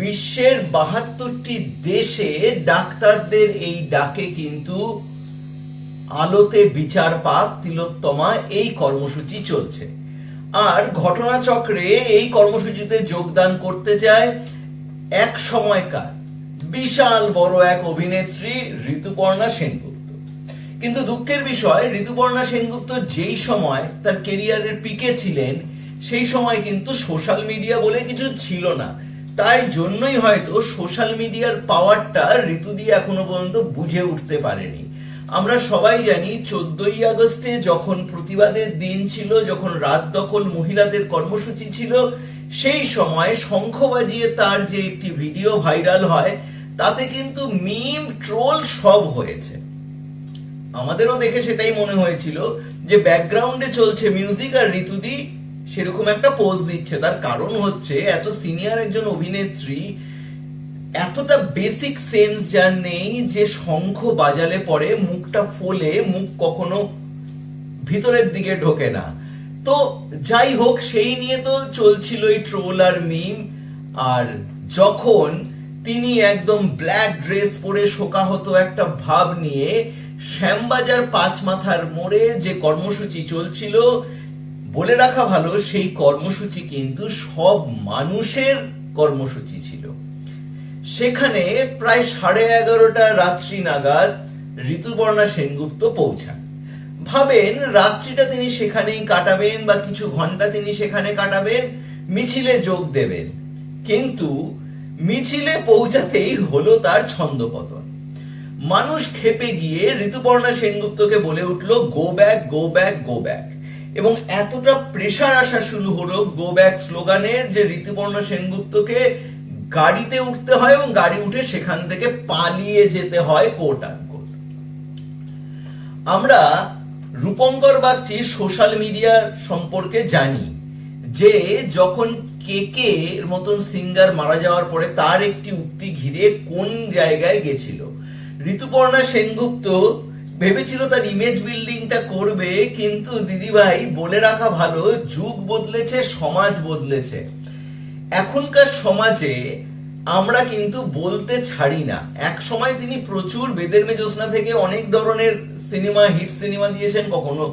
বিশ্বের বাহাত্তরটি দেশে ডাক্তারদের এই ডাকে কিন্তু আলোতে বিচার পাক তিলোত্তমা, এই কর্মসূচি চলছে। আর ঘটনাচক্রে এই কর্মসূচিতে যোগদান করতে যায় এক সময়কার বিশাল বড় এক অভিনেত্রী ঋতুপর্ণা সেনগুপ্ত। কিন্তু দুঃখের বিষয়, ঋতুপর্ণা সেনগুপ্ত যেই সময় তার কেরিয়ারের পিকে ছিলেন, সেই সময় কিন্তু সোশ্যাল মিডিয়া বলে কিছু ছিল না। তাই জন্যই হয়তো সোশ্যাল মিডিয়ার পাওয়ারটা ঋতু দিয়ে এখনও পর্যন্ত বুঝে উঠতে পারেনি। আমরা সবাই জানি চোদ্দই আগস্টে যখন প্রতিবাদের দিন ছিল, যখন রাত দখল মহিলাদের কর্মসূচি ছিল, সেই সময় শঙ্খ বাজিয়ে তার যে একটি ভিডিও ভাইরাল হয়, তাতে কিন্তু মিম, ট্রোল সব হয়েছে। আমাদেরও দেখে সেটাই মনে হয়েছিল যে ব্যাকগ্রাউন্ডে চলছে মিউজিক আর ঋতুদি সেরকম একটা পোজ দিচ্ছে। তার কারণ হচ্ছে এত সিনিয়র একজন অভিনেত্রী এতটা বেসিক সেন্স যার নেই যে শঙ্খ বাজালে পরে মুখটা ফোলে মুখ কখনো ভিতরের দিকে ঢোকে না। তো যাই হোক, সেই নিয়ে তো চলছিল এই ট্রোল আর মিম আর যখন তিনি একদম ব্ল্যাক ড্রেস পরে শোকাহত একটা ভাব নিয়ে শ্যামবাজার পাঁচ মাথার মোড়ে যে কর্মসূচি চলছিল বলে রাখা ভালো, সেই কর্মসূচি কিন্তু সব মানুষের কর্মসূচি ছিল। সেখানে প্রায় সাড়ে এগারোটা রাত্রি নাগাদ ঋতুপর্ণা সেনগুপ্ত পৌঁছান। ভাবেন রাত্রিটা তিনি সেখানেই কাটাবেন বা কিছু ঘণ্টা তিনি সেখানে কাটাবেন, মিছিলে যোগ দেবেন। কিন্তু মিছিলে পৌঁছাতেই হলো তার ছন্দপতন। মানুষ খেপে গিয়ে ঋতুপর্ণা সেনগুপ্তকে বলে উঠল go back go back go back এবং এতটা প্রেশার আসা শুরু হলো গো ব্যাক স্লোগানের যে ঋতুপর্ণা সেনগুপ্তকে গাড়িতে উঠতে হয় এবং গাড়ি উঠে সেখান থেকে পালিয়ে যেতে হয় কোর্ট আমরা রূপঙ্কর বাগচি সোশ্যাল মিডিয়া সম্পর্কে জানি যে যখন কে কে মতন সিঙ্গার মারা যাওয়ার পরে তার একটি উক্তি ঘিরে কোন জায়গায় গেছিল? ঋতুপর্ণা সেনগুপ্ত ভেবেছিল তার ইমেজ বিল্ডিংটা করবে, কিন্তু দিদিভাই বলে রাখা ভালো, যুগ বদলেছে, সমাজ বদলেছে। এখনকার সমাজে আমরা কিন্তু বলতে ছাড়ি না। এক সময় তিনি প্রচুর বেদের মেজোসনা থেকে অনেক ধরনের সিনেমা হিট সিনেমা দিয়েছেন, কখনো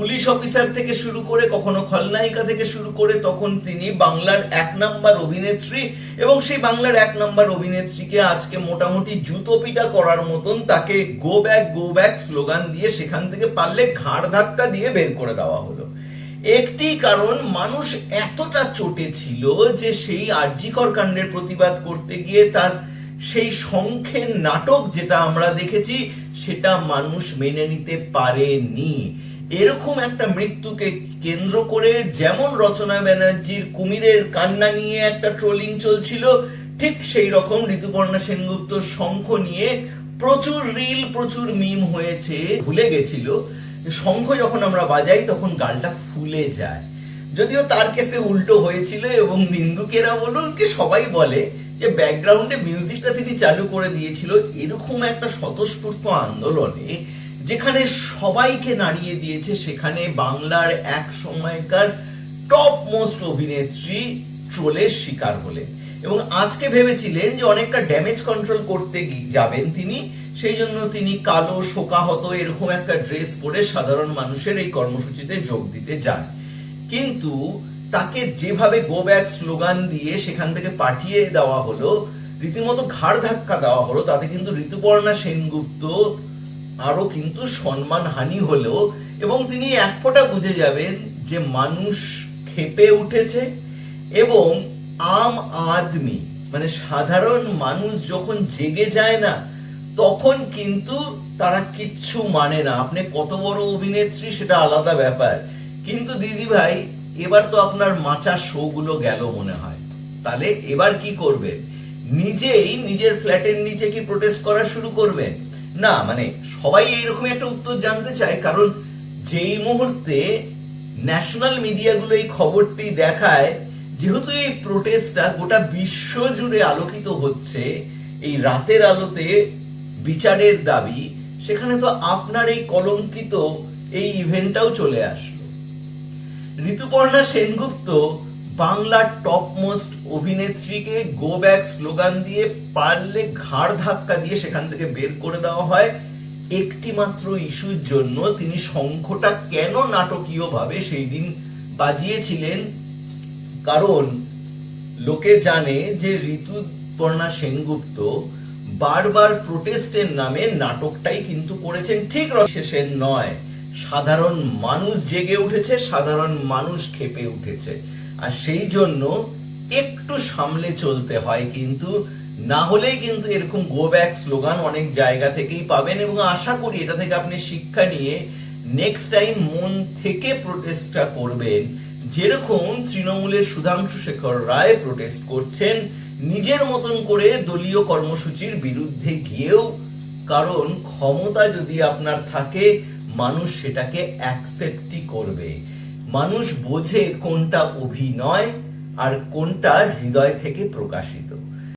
পুলিশ অফিসার থেকে শুরু করে, কখনো খলনায়িকা থেকে শুরু করে, তখন তিনি বাংলার এক নাম্বার অভিনেত্রী এবং সেই বাংলার এক নাম্বার অভিনেত্রীকে আজকে মোটামুটি জুতো পিটা করার মতন তাকে go back go back slogan দিয়ে সেখান থেকে পারলে ঘাড় ধাক্কা দিয়ে বের করে দেওয়া হলো। একটি কারণ, মানুষ এতটা চটে ছিল যে সেই আর্যিকর কাণ্ডের প্রতিবাদ করতে গিয়ে তার সেই সংখ্যের নাটক যেটা আমরা দেখেছি, সেটা মানুষ মেনে নিতে পারেনি। এরকম একটা মৃত্যুকে কেন্দ্র করে যেমন রচনা ব্যানার্জির কুমিরের কান্না নিয়ে একটা ট্রোলিং চলছিল, ঠিক সেই রকম ঋতুপর্ণা সেনগুপ্ত শঙ্খ নিয়ে প্রচুর রিল প্রচুর মিম হয়েছে, ভুলে গেছিল। শঙ্খ যখন আমরা বাজাই, তখন গালটা ফুলে যায়। যদিও তার কেসে উল্টো হয়েছিল এবং নিন্দুকেরা বলুন কি সবাই বলে যে ব্যাকগ্রাউন্ডে মিউজিকটা তিনি চালু করে দিয়েছিল, এরকম একটা স্বতঃস্ফূর্ত আন্দোলনে যেখানে সবাইকে নাড়িয়ে দিয়েছে, সেখানে বাংলার এক সময়কার টপ মোস্ট অভিনেত্রী ট্রোলের শিকার হলেন। এবং আজকে ভেবেছিলেন যে অনেকটা ড্যামেজ কন্ট্রোল করতে যাবেন তিনি, সেই জন্য তিনি কালো, শোকাহত এরকম একটা ড্রেস পরে সাধারণ মানুষের এই কর্মসূচিতে যোগ দিতে যান। কিন্তু তাকে যেভাবে গো ব্যাক স্লোগান দিয়ে সেখান থেকে পাঠিয়ে দেওয়া হলো, রীতিমতো ঘাড় ধাক্কা দেওয়া হলো, তাতে কিন্তু ঋতুপর্ণা সেনগুপ্ত আরও কিন্তু সম্মান হানি হলো এবং তিনি এক ফোঁটা বুঝে যাবেন যে মানুষ খেপে উঠেছে এবং আম আদমি মানে সাধারণ মানুষ যখন জেগে যায় না, তখন কিন্তু তারা কিচ্ছু মানে না। আপনি কত বড় অভিনেত্রী সেটা আলাদা ব্যাপার। কিন্তু দিদি ভাই, এবার তো আপনার মাচা শো গুলো গেল মনে হয়। তাহলে এবার কি করবেন? নিজেই নিজের ফ্ল্যাটের নিচে কি প্রোটেস্ট করা শুরু করবেন? না মানে সবাই এইরকম একটা উত্তর জানতে চায়, কারণ যেই মুহূর্তে ন্যাশনাল মিডিয়াগুলো এই খবরটি দেখায়, যেহেতু এই প্রোটেস্টটা গোটা বিশ্ব জুড়ে আলোকিত হচ্ছে, এই রাতের আলোতে বিচারের দাবি, সেখানে তো আপনার এই কলঙ্কিত এই ইভেন্টটাও চলে আসলো। ঋতুপর্ণা সেনগুপ্ত বাংলার টপ মোস্ট অভিনেত্রীকে গো ব্যাক স্লোগান দিয়ে পারলে ঘাড় ধাক্কা দিয়ে সেখান থেকে বের করে দেওয়া হয়। একটি মাত্র ইস্যুর জন্য তিনি শঙ্খটা কেন নাটকীয়ভাবে সেই দিন বাজিয়েছিলেন? কারণ লোকে জানে যে ঋতুপর্ণা সেনগুপ্ত বারবার প্রোটেস্টের নামে নাটকটাই কিন্তু করেছেন। ঠিক শেষের নয়, সাধারণ মানুষ জেগে উঠেছে, সাধারণ মানুষ খেপে উঠেছে। আর সেই জন্য একটু সামলে চলতে হয় কিন্তু, না হলেই কিন্তু এরকম গো ব্যাক স্লোগান অনেক জায়গা থেকেই পাবেন এবং আশা করি এটা থেকে আপনি শিক্ষা নিয়ে নেক্সট টাইম মন থেকে প্রোটেস্টটা করবেন। যেরকম তৃণমূলের সুধাংশু শেখর রায় প্রোটেস্ট করছেন, নিজের মতন করে দলীয় কর্মসূচির বিরুদ্ধে গিয়েও, কারণ ক্ষমতা যদি আপনার থাকে, মানুষ সেটাকে অ্যাকসেপ্টই করবে। মানুষ বোঝে কোনটা অভিনয় আর কোনটা হৃদয় থেকে প্রকাশিত।